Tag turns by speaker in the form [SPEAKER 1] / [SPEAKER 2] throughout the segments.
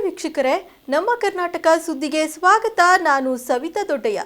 [SPEAKER 1] ವೀಕ್ಷಕರೇ, ನಮ್ಮ ಕರ್ನಾಟಕ ಸುದ್ದಿಗೆ ಸ್ವಾಗತ. ನಾನು ಸವಿತಾ ದೊಡ್ಡಯ್ಯ.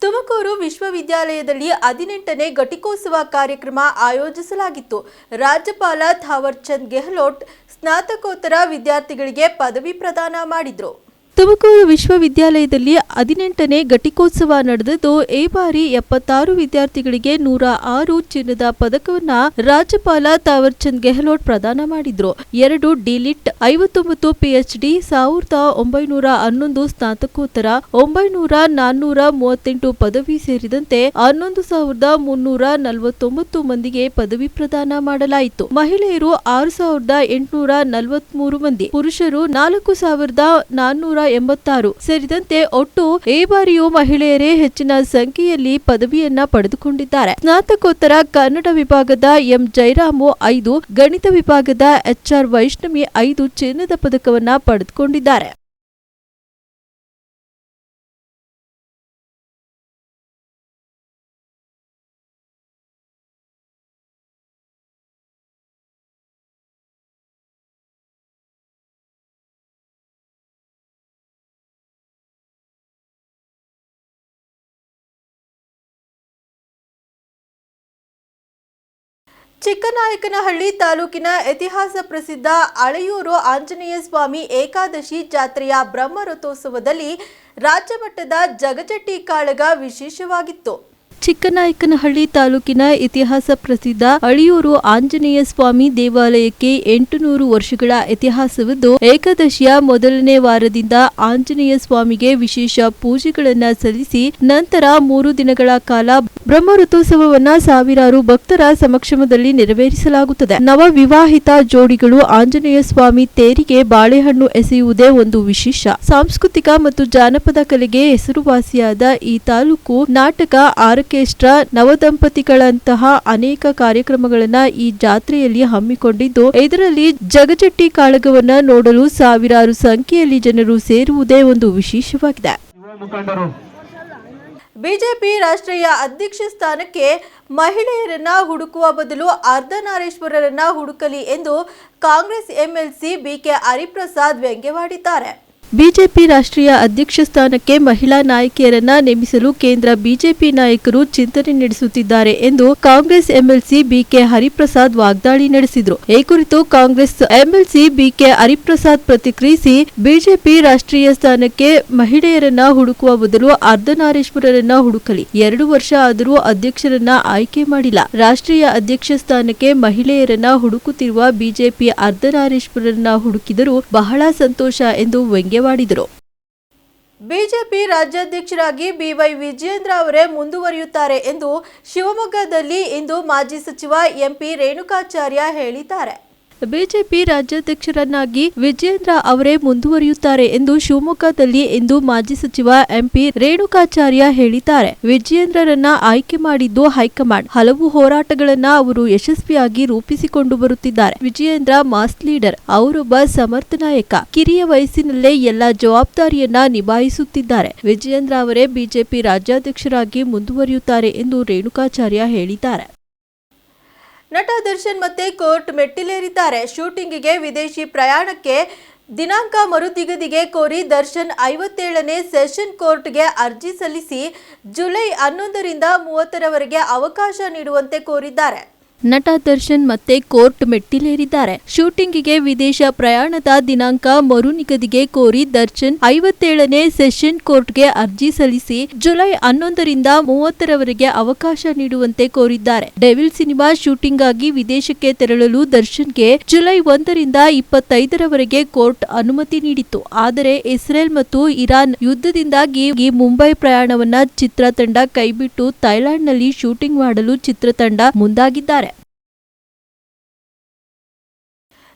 [SPEAKER 1] ತುಮಕೂರು ವಿಶ್ವವಿದ್ಯಾಲಯದಲ್ಲಿ ಹದಿನೆಂಟನೇ ಘಟಿಕೋತ್ಸವ ಕಾರ್ಯಕ್ರಮ ಆಯೋಜಿಸಲಾಗಿತ್ತು. ರಾಜ್ಯಪಾಲ ಥಾವರ್ ಚಂದ್ ಗೆಹ್ಲೋಟ್ ಸ್ನಾತಕೋತ್ತರ ವಿದ್ಯಾರ್ಥಿಗಳಿಗೆ ಪದವಿ ಪ್ರದಾನ ಮಾಡಿದ್ರು. ತುಮಕೂರು ವಿಶ್ವವಿದ್ಯಾಲಯದಲ್ಲಿ ಹದಿನೆಂಟನೇ ಘಟಿಕೋತ್ಸವ ನಡೆದಿದ್ದು, ಈ ಬಾರಿ ಎಪ್ಪತ್ತಾರು ವಿದ್ಯಾರ್ಥಿಗಳಿಗೆ ನೂರ ಆರು ಚಿನ್ನದ ಪದಕವನ್ನ ರಾಜ್ಯಪಾಲ ತಾವರ್ಚಂದ್ ಗೆಹ್ಲೋಟ್ ಪ್ರದಾನ ಮಾಡಿದ್ರು. ಎರಡು ಡಿಲಿಟ್ ಐವತ್ತೊಂಬತ್ತು ಪಿಎಚ್ಡಿ, ಸಾವಿರದ ಒಂಬೈನೂರ ಹನ್ನೊಂದು ಸ್ನಾತಕೋತ್ತರ, ಒಂಬೈನೂರ ನಾನ್ನೂರ ಮೂವತ್ತೆಂಟು ಪದವಿ ಸೇರಿದಂತೆ ಹನ್ನೊಂದು ಸಾವಿರದ ಮುನ್ನೂರ ನಲವತ್ತೊಂಬತ್ತು ಮಂದಿಗೆ ಪದವಿ ಪ್ರದಾನ ಮಾಡಲಾಯಿತು. ಮಹಿಳೆಯರು ಆರು ಸಾವಿರದ ಎಂಟುನೂರ ನಲವತ್ಮೂರು ಮಂದಿ, ಪುರುಷರು ನಾಲ್ಕು ಸಾವಿರದ ನಾನ್ನೂರ ಎಂಬತ್ತಾರು. ಸೇರಿದಂತೆ ಒಟ್ಟು ಈ ಬಾರಿಯೂ ಮಹಿಳೆಯರೇ ಹೆಚ್ಚಿನ ಸಂಖ್ಯೆಯಲ್ಲಿ ಪದವಿಯನ್ನ ಪಡೆದುಕೊಂಡಿದ್ದಾರೆ. ಸ್ನಾತಕೋತ್ತರ ಕನ್ನಡ ವಿಭಾಗದ ಎಂ. ಜೈರಾಮು ಐದು, ಗಣಿತ ವಿಭಾಗದ ಎಚ್ಆರ್ ವೈಷ್ಣವಿ ಐದು ಚಿನ್ನದ ಪದಕವನ್ನ ಪಡೆದುಕೊಂಡಿದ್ದಾರೆ. ಚಿಕ್ಕನಾಯಕನಹಳ್ಳಿ ತಾಲೂಕಿನ ಇತಿಹಾಸ ಪ್ರಸಿದ್ಧ ಅಳೆಯೂರು ಆಂಜನೇಯ ಸ್ವಾಮಿ ಏಕಾದಶಿ ಜಾತ್ರೆಯ ಬ್ರಹ್ಮರಥೋತ್ಸವದಲ್ಲಿ ರಾಜ್ಯಮಟ್ಟದ ಜಗಜಟ್ಟಿ ಕಾಳಗ ವಿಶೇಷವಾಗಿತ್ತು. ಚಿಕ್ಕನಾಯಕನಹಳ್ಳಿ ತಾಲೂಕಿನ ಇತಿಹಾಸ ಪ್ರಸಿದ್ಧ ಅಳಿಯೂರು ಆಂಜನೇಯ ಸ್ವಾಮಿ ದೇವಾಲಯಕ್ಕೆ ಎಂಟುನೂರು ವರ್ಷಗಳ ಇತಿಹಾಸವಿದ್ದು, ಏಕಾದಶಿಯ ಮೊದಲನೇ ವಾರದಿಂದ ಆಂಜನೇಯ ಸ್ವಾಮಿಗೆ ವಿಶೇಷ ಪೂಜೆಗಳನ್ನು ಸಲ್ಲಿಸಿ, ನಂತರ ಮೂರು ದಿನಗಳ ಕಾಲ ಬ್ರಹ್ಮರಥೋತ್ಸವವನ್ನ ಸಾವಿರಾರು ಭಕ್ತರ ಸಮಕ್ಷಮದಲ್ಲಿ ನೆರವೇರಿಸಲಾಗುತ್ತದೆ. ನವ ವಿವಾಹಿತ ಜೋಡಿಗಳು ಆಂಜನೇಯ ಸ್ವಾಮಿ ತೇರಿಗೆ ಬಾಳೆಹಣ್ಣು ಎಸೆಯುವುದೇ ಒಂದು ವಿಶೇಷ. ಸಾಂಸ್ಕೃತಿಕ ಮತ್ತು ಜಾನಪದ ಕಲೆಗೆ ಹೆಸರುವಾಸಿಯಾದ ಈ ತಾಲೂಕು ನಾಟಕ, ಆರ್ಕೆಸ್ಟ್ರಾ, ನವದಂಪತಿಗಳಂತಹ ಅನೇಕ ಕಾರ್ಯಕ್ರಮಗಳನ್ನು ಈ ಜಾತ್ರೆಯಲ್ಲಿ ಹಮ್ಮಿಕೊಂಡಿದ್ದು, ಇದರಲ್ಲಿ ಜಗಜಟ್ಟಿ ಕಾಳಗವನ್ನ ನೋಡಲು ಸಾವಿರಾರು ಸಂಖ್ಯೆಯಲ್ಲಿ ಜನರು ಸೇರುವುದೇ ಒಂದು ವಿಶೇಷವಾಗಿದೆ. ಬಿಜೆಪಿ ರಾಷ್ಟ್ರೀಯ ಅಧ್ಯಕ್ಷ ಸ್ಥಾನಕ್ಕೆ ಮಹಿಳೆಯರನ್ನ ಹುಡುಕುವ ಬದಲು ಅರ್ಧನಾರೇಶ್ವರರನ್ನ ಹುಡುಕಲಿ ಎಂದು ಕಾಂಗ್ರೆಸ್ ಎಂಎಲ್ಸಿ ಬಿಕೆ ಹರಿಪ್ರಸಾದ್ ವ್ಯಂಗ್ಯವಾಡಿದ್ದಾರೆ. ಬಿಜೆಪಿ ರಾಷ್ಟ್ರೀಯ ಅಧ್ಯಕ್ಷ ಸ್ಥಾನಕ್ಕೆ ಮಹಿಳಾ ನಾಯಕಿಯರನ್ನ ನೇಮಿಸಲು ಕೇಂದ್ರ ಬಿಜೆಪಿ ನಾಯಕರು ಚಿಂತನೆ ನಡೆಸುತ್ತಿದ್ದಾರೆ ಎಂದು ಕಾಂಗ್ರೆಸ್ ಎಂಎಲ್ಸಿ ಬಿಕೆ ಹರಿಪ್ರಸಾದ್ ವಾಗ್ದಾಳಿ ನಡೆಸಿದರು. ಈ ಕುರಿತು ಕಾಂಗ್ರೆಸ್ ಎಂಎಲ್ಸಿ ಬಿಕೆ ಹರಿಪ್ರಸಾದ್ ಪ್ರತಿಕ್ರಿಯಿಸಿ, ಬಿಜೆಪಿ ರಾಷ್ಟ್ರೀಯ ಸ್ಥಾನಕ್ಕೆ ಮಹಿಳೆಯರನ್ನ ಹುಡುಕುವ ಬದಲು ಅರ್ಧನಾರೀಶ್ವರರನ್ನ ಹುಡುಕಲಿ. ಎರಡು ವರ್ಷ ಆದರೂ ಅಧ್ಯಕ್ಷರನ್ನ ಆಯ್ಕೆ ಮಾಡಿಲ್ಲ. ರಾಷ್ಟ್ರೀಯ ಅಧ್ಯಕ್ಷ ಸ್ಥಾನಕ್ಕೆ ಮಹಿಳೆಯರನ್ನ ಹುಡುಕುತ್ತಿರುವ ಬಿಜೆಪಿ ಅರ್ಧನಾರೇಶ್ವರರನ್ನ ಹುಡುಕಿದರೂ ಬಹಳ ಸಂತೋಷ ಎಂದು ವ್ಯಂಗ್ಯವಾಡಿದರು ಬಿಜೆಪಿ ರಾಜ್ಯಾಧ್ಯಕ್ಷರಾಗಿ ಬಿವೈ ವಿಜಯೇಂದ್ರ ಅವರೇ ಮುಂದುವರಿಯುತ್ತಾರೆ ಎಂದು ಶಿವಮೊಗ್ಗದಲ್ಲಿ ಇಂದು ಮಾಜಿ ಸಚಿವ ಎಂಪಿ ರೇಣುಕಾಚಾರ್ಯ ಹೇಳಿದ್ದಾರೆ. ಬಿಜೆಪಿ ರಾಜ್ಯಾಧ್ಯಕ್ಷರನ್ನಾಗಿ ವಿಜಯೇಂದ್ರ ಅವರೇ ಮುಂದುವರಿಯುತ್ತಾರೆ ಎಂದು ಶಿವಮೊಗ್ಗದಲ್ಲಿ ಇಂದು ಮಾಜಿ ಸಚಿವ ಎಂಪಿ ರೇಣುಕಾಚಾರ್ಯ ಹೇಳಿದ್ದಾರೆ. ವಿಜಯೇಂದ್ರರನ್ನ ಆಯ್ಕೆ ಮಾಡಿದ್ದು ಹೈಕಮಾಂಡ್. ಹಲವು ಹೋರಾಟಗಳನ್ನ ಅವರು ಯಶಸ್ವಿಯಾಗಿ ರೂಪಿಸಿಕೊಂಡು ಬರುತ್ತಿದ್ದಾರೆ. ವಿಜಯೇಂದ್ರ ಮಾಸ್ ಲೀಡರ್, ಅವರೊಬ್ಬ ಸಮರ್ಥ ನಾಯಕ. ಕಿರಿಯ ವಯಸ್ಸಿನಲ್ಲೇ ಎಲ್ಲ ಜವಾಬ್ದಾರಿಯನ್ನ ನಿಭಾಯಿಸುತ್ತಿದ್ದಾರೆ. ವಿಜಯೇಂದ್ರ ಅವರೇ ಬಿಜೆಪಿ ರಾಜ್ಯಾಧ್ಯಕ್ಷರಾಗಿ ಮುಂದುವರಿಯುತ್ತಾರೆ ಎಂದು ರೇಣುಕಾಚಾರ್ಯ ಹೇಳಿದ್ದಾರೆ. ನಟ ದರ್ಶನ್ ಮತ್ತೆ ಕೋರ್ಟ್ ಮೆಟ್ಟಿಲೇರಿದ್ದಾರೆ. ಶೂಟಿಂಗಿಗೆ ವಿದೇಶಿ ಪ್ರಯಾಣಕ್ಕೆ ದಿನಾಂಕ ಮರುದಿಗದಿಗೆ ಕೋರಿ ದರ್ಶನ್ ಐವತ್ತೇಳನೇ ಸೆಷನ್ ಕೋರ್ಟ್ಗೆ ಅರ್ಜಿ ಸಲ್ಲಿಸಿ ಜುಲೈ ಹನ್ನೊಂದರಿಂದ ಮೂವತ್ತರವರೆಗೆ ಅವಕಾಶ ನೀಡುವಂತೆ ಕೋರಿದ್ದಾರೆ. ನಟ ದರ್ಶನ್ ಮತ್ತೆ ಕೋರ್ಟ್ ಮೆಟ್ಟಿಲೇರಿದ್ದಾರೆ. ಶೂಟಿಂಗಿಗೆ ವಿದೇಶ ಪ್ರಯಾಣದ ದಿನಾಂಕ ಮರು ನಿಗದಿಗೆ ಕೋರಿ ದರ್ಶನ್ ಐವತ್ತೇಳನೇ ಸೆಷನ್ ಕೋರ್ಟ್ಗೆ ಅರ್ಜಿ ಸಲ್ಲಿಸಿ ಜುಲೈ ಹನ್ನೊಂದರಿಂದ ಮೂವತ್ತರವರೆಗೆ ಅವಕಾಶ ನೀಡುವಂತೆ ಕೋರಿದ್ದಾರೆ. ಡೆವಿಲ್ ಸಿನಿಮಾ ಶೂಟಿಂಗ್ ಆಗಿ ವಿದೇಶಕ್ಕೆ ತೆರಳಲು ದರ್ಶನ್ಗೆ ಜುಲೈ ಒಂದರಿಂದ ಇಪ್ಪತ್ತೈದರವರೆಗೆ ಕೋರ್ಟ್ ಅನುಮತಿ ನೀಡಿತ್ತು. ಆದರೆ ಇಸ್ರೇಲ್ ಮತ್ತು ಇರಾನ್ ಯುದ್ಧದಿಂದಾಗಿ ಈ ಮುಂಬೈ ಪ್ರಯಾಣವನ್ನ ಚಿತ್ರತಂಡ ಕೈಬಿಟ್ಟು ಥೈಲ್ಯಾಂಡ್ನಲ್ಲಿ ಶೂಟಿಂಗ್ ಮಾಡಲು ಚಿತ್ರತಂಡ ಮುಂದಾಗಿದ್ದಾರೆ.